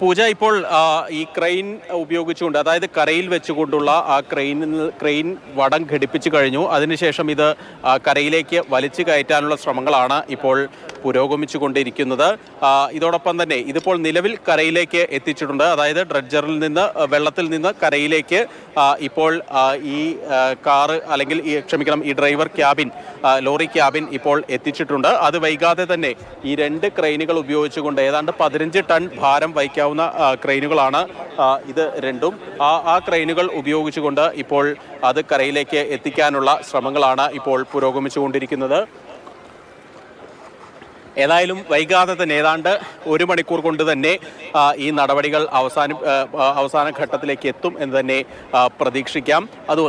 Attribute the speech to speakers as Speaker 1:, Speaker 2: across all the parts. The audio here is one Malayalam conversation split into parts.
Speaker 1: പൂജ ഇപ്പോൾ ഈ ക്രെയിൻ ഉപയോഗിച്ചുകൊണ്ട് അതായത് കരയിൽ വെച്ചുകൊണ്ടുള്ള ആ ക്രെയിൻ ക്രെയിൻ വടം ഘടിപ്പിച്ചു കഴിഞ്ഞു. അതിനുശേഷം ഇത് കരയിലേക്ക് വലിച്ചു കയറ്റാനുള്ള ശ്രമങ്ങളാണ് ഇപ്പോൾ പുരോഗമിച്ചുകൊണ്ടിരിക്കുന്നത്. ഇതോടൊപ്പം തന്നെ ഇതിപ്പോൾ നിലവിൽ കരയിലേക്ക് എത്തിച്ചിട്ടുണ്ട്. അതായത് ഡ്രഡ്ജറിൽ നിന്ന് വെള്ളത്തിൽ നിന്ന് കരയിലേക്ക് ഇപ്പോൾ ഈ കാറ് അല്ലെങ്കിൽ ഈ ക്ഷമിക്കണം ഈ ഡ്രൈവർ ക്യാബിൻ ലോറി ക്യാബിൻ ഇപ്പോൾ എത്തിച്ചിട്ടുണ്ട്. അത് വൈകാതെ തന്നെ ഈ രണ്ട് ക്രെയിനുകൾ ഉപയോഗിച്ചുകൊണ്ട് ഏതാണ്ട് പതിനഞ്ച് ടൺ ഭാരം വഹിക്കാവുന്ന ക്രെയിനുകളാണ് ഇത് രണ്ടും. ആ ആ ക്രെയിനുകൾ ഉപയോഗിച്ചുകൊണ്ട് ഇപ്പോൾ അത് കരയിലേക്ക് എത്തിക്കാനുള്ള ശ്രമങ്ങളാണ് ഇപ്പോൾ പുരോഗമിച്ചുകൊണ്ടിരിക്കുന്നത്. ഏതായാലും വൈകാതെ തന്നെ ഏതാണ്ട് ഒരു മണിക്കൂർ കൊണ്ട് തന്നെ ഈ നടപടികൾ അവസാന അവസാന ഘട്ടത്തിലേക്ക് എത്തും എന്ന് തന്നെ പ്രതീക്ഷിക്കാം. അത്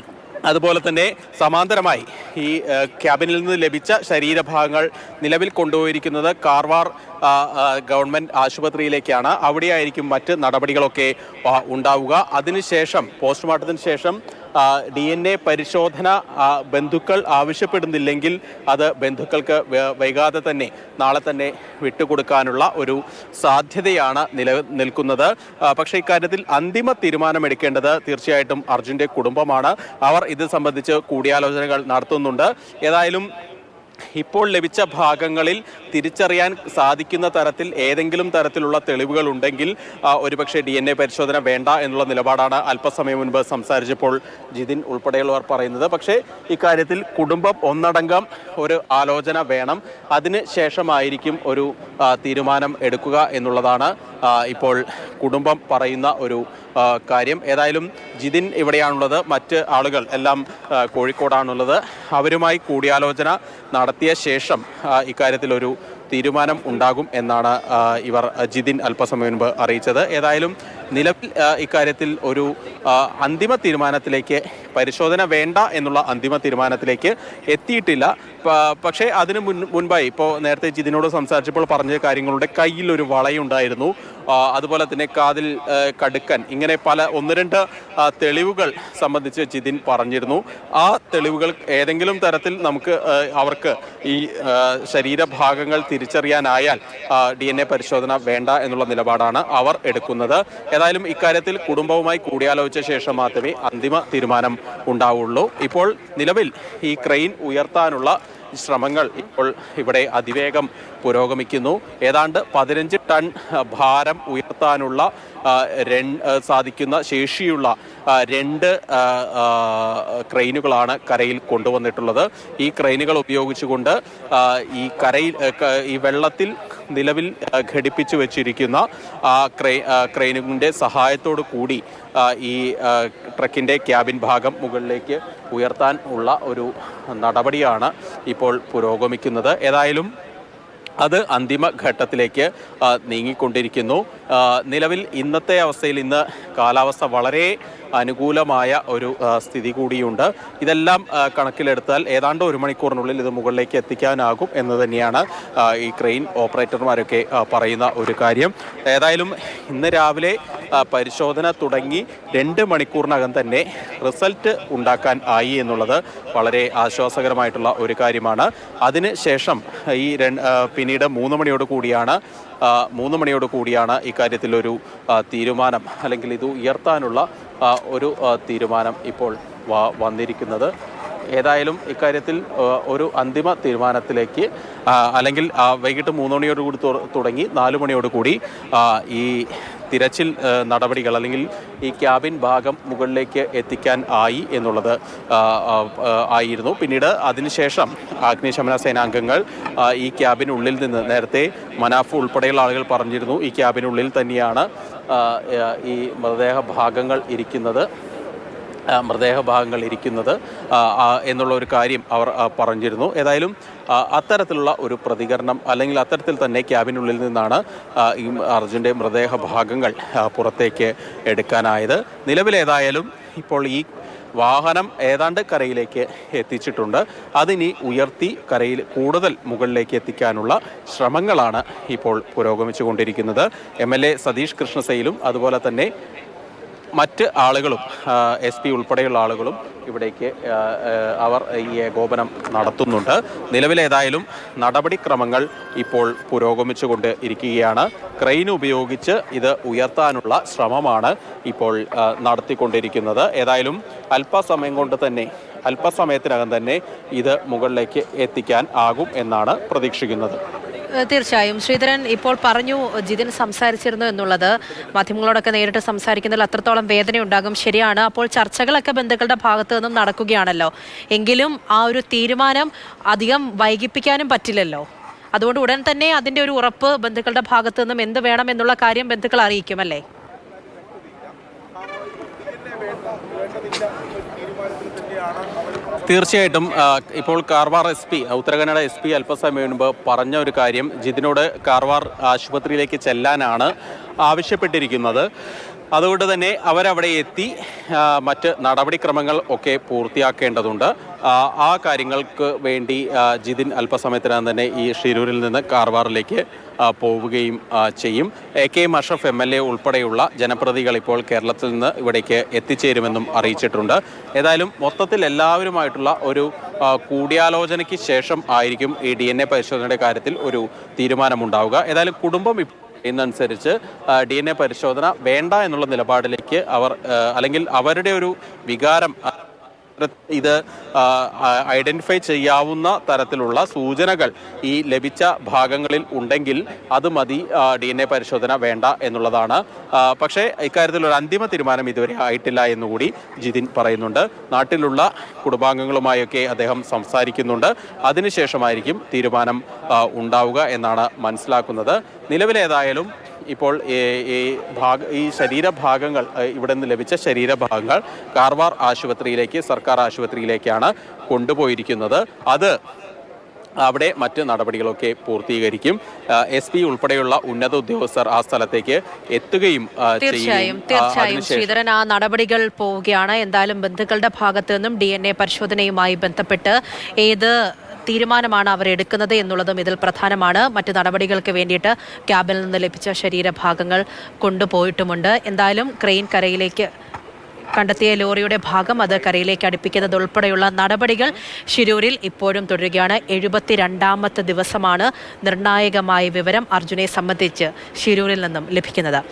Speaker 1: അതുപോലെ തന്നെ സമാന്തരമായി ഈ ക്യാബിനിൽ നിന്ന് ലഭിച്ച ശരീരഭാഗങ്ങൾ നിലവിൽ കൊണ്ടുപോയിരിക്കുന്നത് കാർവാർ ഗവൺമെന്റ് ആശുപത്രിയിലേക്കാണ്. അവിടെയായിരിക്കും മറ്റ് നടപടികളൊക്കെ ഉണ്ടാവുക. അതിനുശേഷം പോസ്റ്റ്മോർട്ടത്തിന് ശേഷം ഡി എൻ എ പരിശോധന ബന്ധുക്കൾ ആവശ്യപ്പെടുന്നില്ലെങ്കിൽ അത് ബന്ധുക്കൾക്ക് വൈകാതെ തന്നെ നാളെ തന്നെ വിട്ടുകൊടുക്കാനുള്ള ഒരു സാധ്യതയാണ് നിലനിൽക്കുന്നത് പക്ഷേ ഇക്കാര്യത്തിൽ അന്തിമ തീരുമാനമെടുക്കേണ്ടത് തീർച്ചയായിട്ടും അർജുന്റെ കുടുംബമാണ്. അവർ ഇത് സംബന്ധിച്ച് കൂടിയാലോചനകൾ നടത്തുന്നുണ്ട്. ഏതായാലും ഇപ്പോൾ ലഭിച്ച ഭാഗങ്ങളിൽ തിരിച്ചറിയാൻ സാധിക്കുന്ന തരത്തിൽ ഏതെങ്കിലും തരത്തിലുള്ള തെളിവുകൾ ഉണ്ടെങ്കിൽ ഒരുപക്ഷെ ഡി എൻ എ പരിശോധന വേണ്ട എന്നുള്ള നിലപാടാണ് അല്പസമയം മുൻപ് സംസാരിച്ചപ്പോൾ ജിതിൻ ഉൾപ്പെടെയുള്ളവർ പറയുന്നത്. പക്ഷേ ഇക്കാര്യത്തിൽ കുടുംബം ഒന്നടങ്കം ഒരു ആലോചന വേണം. അതിന് ശേഷമായിരിക്കും ഒരു തീരുമാനം എടുക്കുക എന്നുള്ളതാണ് ഇപ്പോൾ കുടുംബം പറയുന്ന ഒരു കാര്യം. ഏതായാലും ജിതിൻ ഇവിടെയാണുള്ളത്. മറ്റ് ആളുകൾ എല്ലാം കോഴിക്കോടാണുള്ളത്. അവരുമായി കൂടിയാലോചന നടത്തിയ ശേഷം ഇക്കാര്യത്തിലൊരു തീരുമാനം ഉണ്ടാകും എന്നാണ് ഇവർ ജിതിൻ അല്പസമയം മുൻപ് അറിയിച്ചത്. ഏതായാലും നിലവിൽ ഇക്കാര്യത്തിൽ ഒരു അന്തിമ തീരുമാനത്തിലേക്ക് പരിശോധന വേണ്ട എന്നുള്ള അന്തിമ തീരുമാനത്തിലേക്ക് എത്തിയിട്ടില്ല. പക്ഷേ അതിന് മുൻ മുൻപായി ഇപ്പോൾ നേരത്തെ ജിതിനോട് സംസാരിച്ചപ്പോൾ പറഞ്ഞ കാര്യങ്ങളുടെ കയ്യിൽ ഒരു വളയുണ്ടായിരുന്നു അതുപോലെ തന്നെ കാതിൽ കടുക്കൻ ഇങ്ങനെ പല ഒന്ന് രണ്ട് തെളിവുകൾ സംബന്ധിച്ച് ജിതിൻ പറഞ്ഞിരുന്നു. ആ തെളിവുകൾ ഏതെങ്കിലും തരത്തിൽ നമുക്ക് അവർക്ക് ഈ ശരീരഭാഗങ്ങൾ തിരിച്ചറിയാനായാൽ ഡി എൻ എ പരിശോധന വേണ്ട എന്നുള്ള നിലപാടാണ് അവർ എടുക്കുന്നത്. ഏതായാലും ഇക്കാര്യത്തിൽ കുടുംബവുമായി കൂടിയാലോചിച്ച ശേഷം മാത്രമേ അന്തിമ തീരുമാനം ഉണ്ടാവുള്ളൂ. ഇപ്പോൾ നിലവിൽ ഈ ക്രെയിൻ ഉയർത്താനുള്ള ശ്രമങ്ങൾ ഇപ്പോൾ ഇവിടെ അതിവേഗം പുരോഗമിക്കുന്നു. ഏതാണ്ട് പതിനഞ്ച് ടൺ ഭാരം ഉയർത്താനുള്ള സാധിക്കുന്ന ശേഷിയുള്ള രണ്ട് ക്രെയിനുകളാണ് കരയിൽ കൊണ്ടുവന്നിട്ടുള്ളത്. ഈ ക്രെയിനുകൾ ഉപയോഗിച്ചുകൊണ്ട് ഈ കരയിൽ ഈ വെള്ളത്തിൽ നിലവിൽ ഘടിപ്പിച്ചു വെച്ചിരിക്കുന്ന ക്രെയിനുകളുടെ സഹായത്തോടു കൂടി ഈ ട്രക്കിന്റെ ക്യാബിൻ ഭാഗം മുകളിലേക്ക് ഉയർത്താൻ ഉള്ള ഒരു നടപടിയാണ് ഇപ്പോൾ പുരോഗമിക്കുന്നത്. ഏതായാലും അത് അന്തിമഘട്ടത്തിലേക്ക് നീങ്ങിക്കൊണ്ടിരിക്കുന്നു. നിലവിൽ ഇന്നത്തെ അവസ്ഥയിൽ ഇന്ന് കാലാവസ്ഥ വളരെ അനുകൂലമായ ഒരു സ്ഥിതി കൂടിയുണ്ട്. ഇതെല്ലാം കണക്കിലെടുത്താൽ ഏതാണ്ട് ഒരു മണിക്കൂറിനുള്ളിൽ ഇത് മുകളിലേക്ക് എത്തിക്കാനാകും എന്ന് തന്നെയാണ് ഈ ക്രെയിൻ ഓപ്പറേറ്റർമാരൊക്കെ പറയുന്ന ഒരു കാര്യം. ഏതായാലും ഇന്ന് രാവിലെ പരിശോധന തുടങ്ങി രണ്ട് മണിക്കൂറിനകം തന്നെ റിസൾട്ട് ഉണ്ടാക്കാൻ ആയി എന്നുള്ളത് വളരെ ആശ്വാസകരമായിട്ടുള്ള ഒരു കാര്യമാണ്. അതിന് ശേഷം ഈ പിന്നീട് മൂന്ന് മണിയോട് കൂടിയാണ് മൂന്ന് മണിയോട് കൂടിയാണ് ഇക്കാര്യത്തിലൊരു തീരുമാനം അല്ലെങ്കിൽ ഇത് ഉയർത്താനുള്ള ഒരു തീരുമാനം ഇപ്പോൾ വന്നിരിക്കുന്നത്. ഏതായാലും ഇക്കാര്യത്തിൽ ഒരു അന്തിമ തീരുമാനത്തിലേക്ക് അല്ലെങ്കിൽ വൈകിട്ട് മൂന്ന് മണിയോട് കൂടി തുടങ്ങി നാല് മണിയോട് കൂടി ഈ തിരച്ചിൽ നടപടികൾ അല്ലെങ്കിൽ ഈ ക്യാബിൻ ഭാഗം മുകളിലേക്ക് എത്തിക്കാൻ ആയി എന്നുള്ളത് ആയിരുന്നു. പിന്നീട് അതിനുശേഷം അഗ്നിശമന സേനാംഗങ്ങൾ ഈ ക്യാബിനുള്ളിൽ നിന്ന് നേരത്തെ മനാഫ് ഉൾപ്പെടെയുള്ള ആളുകൾ പറഞ്ഞിരുന്നു ഈ ക്യാബിനുള്ളിൽ തന്നെയാണ് ഈ മൃതദേഹ ഭാഗങ്ങൾ ഇരിക്കുന്നത്. മൃതദേഹ ഭാഗങ്ങൾ ഇരിക്കുന്നത് എന്നുള്ള ഒരു കാര്യം അവർ പറഞ്ഞിരുന്നു. ഏതായാലും അത്തരത്തിലുള്ള ഒരു പ്രതികരണം അല്ലെങ്കിൽ അത്തരത്തിൽ തന്നെ ക്യാബിനുള്ളിൽ നിന്നാണ് ഈ അർജുന്റെ മൃതദേഹ ഭാഗങ്ങൾ പുറത്തേക്ക് എടുക്കാനായത്. നിലവിലേതായാലും ഇപ്പോൾ ഈ വാഹനം ഏതാണ്ട് കരയിലേക്ക് എത്തിച്ചിട്ടുണ്ട്. അതിനി ഉയർത്തി കരയിൽ കൂടുതൽ മുകളിലേക്ക് എത്തിക്കാനുള്ള ശ്രമങ്ങളാണ് ഇപ്പോൾ പുരോഗമിച്ചുകൊണ്ടിരിക്കുന്നത്. എം എൽ എ സതീഷ് കൃഷ്ണസൈലും അതുപോലെ തന്നെ മറ്റ് ആളുകളും എസ് പി ഉൾപ്പെടെയുള്ള ആളുകളും ഇവിടേക്ക് അവർ ഈ ഏകോപനം നടത്തുന്നുണ്ട്. നിലവിലേതായാലും നടപടിക്രമങ്ങൾ ഇപ്പോൾ പുരോഗമിച്ചുകൊണ്ട് ഇരിക്കുകയാണ്. ക്രെയിൻ ഉപയോഗിച്ച് ഇത് ഉയർത്താനുള്ള ശ്രമമാണ് ഇപ്പോൾ നടത്തിക്കൊണ്ടിരിക്കുന്നത്. ഏതായാലും അല്പസമയം കൊണ്ട് തന്നെ അല്പസമയത്തിനകം തന്നെ ഇത് മുകളിലേക്ക് എത്തിക്കാൻ ആകും എന്നാണ് പ്രതീക്ഷിക്കുന്നത്.
Speaker 2: തീർച്ചയായും. ശ്രീധരൻ ഇപ്പോൾ പറഞ്ഞു ജിതിൻ സംസാരിച്ചിരുന്നു എന്നുള്ളത്. മാധ്യമങ്ങളോടൊക്കെ നേരിട്ട് സംസാരിക്കുന്നതിൽ അത്രത്തോളം വേദനയുണ്ടാകും. ശരിയാണ്. അപ്പോൾ ചർച്ചകളൊക്കെ ബന്ധുക്കളുടെ ഭാഗത്തു നിന്നും നടക്കുകയാണല്ലോ. എങ്കിലും ആ ഒരു തീരുമാനം അധികം വൈകിപ്പിക്കാനും പറ്റില്ലല്ലോ. അതുകൊണ്ട് ഉടൻ തന്നെ അതിന്റെ ഒരു ഉറപ്പ് ബന്ധുക്കളുടെ ഭാഗത്തു നിന്നും എന്ത് വേണം എന്നുള്ള കാര്യം ബന്ധുക്കൾ അറിയിക്കും അല്ലേ?
Speaker 1: തീർച്ചയായിട്ടും ഇപ്പോൾ Karwar S P Uttara Kannada S P അല്പസമയം മുൻപ് പറഞ്ഞ ഒരു കാര്യം ജിതിനോട് കാർവാർ ആശുപത്രിയിലേക്ക് ചെല്ലാനാണ് ആവശ്യപ്പെട്ടിരിക്കുന്നത്. അതുകൊണ്ട് തന്നെ അവരവിടെ എത്തി മറ്റ് നടപടിക്രമങ്ങൾ ഒക്കെ പൂർത്തിയാക്കേണ്ടതുണ്ട്. ആ, കാര്യങ്ങൾക്ക് വേണ്ടി ജിതിൻ അല്പസമയത്തിനകം തന്നെ ഈ ഷിരൂരിൽ നിന്ന് കാർവാറിലേക്ക് പോവുകയും ചെയ്യും. A K M Ashraf M L A ഉൾപ്പെടെയുള്ള ജനപ്രതികൾ ഇപ്പോൾ കേരളത്തിൽ നിന്ന് ഇവിടേക്ക് എത്തിച്ചേരുമെന്നും അറിയിച്ചിട്ടുണ്ട്. ഏതായാലും മൊത്തത്തിൽ എല്ലാവരുമായിട്ടുള്ള ഒരു കൂടിയാലോചനയ്ക്ക് ശേഷം ആയിരിക്കും ഈ ഡി പരിശോധനയുടെ കാര്യത്തിൽ ഒരു തീരുമാനമുണ്ടാവുക. ഏതായാലും കുടുംബം ഇന്നനുസരിച്ച് ഡി എൻ എ പരിശോധന വേണ്ട എന്നുള്ള നിലപാടിലേക്ക് അവർ അല്ലെങ്കിൽ അവരുടെ ഒരു വികാരം ഇത് ഐഡന്റിഫൈ ചെയ്യാവുന്ന തരത്തിലുള്ള സൂചനകൾ ഈ ലഭിച്ച ഭാഗങ്ങളിൽ ഉണ്ടെങ്കിൽ അത് മതി ഡി എൻ എ പരിശോധന വേണ്ട എന്നുള്ളതാണ്. പക്ഷേ ഇക്കാര്യത്തിൽ ഒരു അന്തിമ തീരുമാനം ഇതുവരെ ആയിട്ടില്ല എന്നുകൂടി ജിതിൻ പറയുന്നുണ്ട്. നാട്ടിലുള്ള കുടുംബാംഗങ്ങളുമായൊക്കെ അദ്ദേഹം സംസാരിക്കുന്നുണ്ട്. അതിനുശേഷമായിരിക്കും തീരുമാനം ഉണ്ടാവുക എന്നാണ് മനസ്സിലാക്കുന്നത്. നിലവിലേതായാലും ഇപ്പോൾ ഈ- ഭാഗ ഈ ശരീരഭാഗങ്ങൾ ഇവിടെ നിന്ന് ലഭിച്ച ശരീരഭാഗങ്ങൾ കാർവാർ ആശുപത്രിയിലേക്ക് സർക്കാർ ആശുപത്രിയിലേക്കാണ് കൊണ്ടുപോയിരിക്കുന്നത്. അത് അവിടെ മറ്റ് നടപടികളൊക്കെ പൂർത്തീകരിക്കും. എസ് പി ഉൾപ്പെടെയുള്ള ഉന്നത ഉദ്യോഗസ്ഥർ ആ സ്ഥലത്തേക്ക് എത്തുകയും
Speaker 2: തീർച്ചയായും തീർച്ചയായും. ശ്രീധരൻ ആ നടപടികൾ പോവുകയാണ്. എന്തായാലും ബന്ധുക്കളുടെ ഭാഗത്തു നിന്നും ഡി എൻ എ പരിശോധനയുമായി ബന്ധപ്പെട്ട് ഏത് തീരുമാനമാണ് അവർ എടുക്കുന്നത് എന്നുള്ളതും ഇതിൽ പ്രധാനമാണ്. മറ്റ് നടപടികൾക്ക് വേണ്ടിയിട്ട് ക്യാബിൽ നിന്ന് ലഭിച്ച ശരീരഭാഗങ്ങൾ കൊണ്ടുപോയിട്ടുമുണ്ട്. എന്തായാലും ക്രെയിൻ കരയിലേക്ക് കണ്ടെത്തിയ ലോറിയുടെ ഭാഗം അത് കരയിലേക്ക് അടുപ്പിക്കുന്നത് ഉൾപ്പെടെയുള്ള നടപടികൾ ശിരൂരിൽ ഇപ്പോഴും തുടരുകയാണ്. എഴുപത്തിരണ്ടാമത്തെ ദിവസമാണ് നിർണായകമായ വിവരം അർജുനെ സംബന്ധിച്ച് ശിരൂരിൽ നിന്നും ലഭിക്കുന്നത്.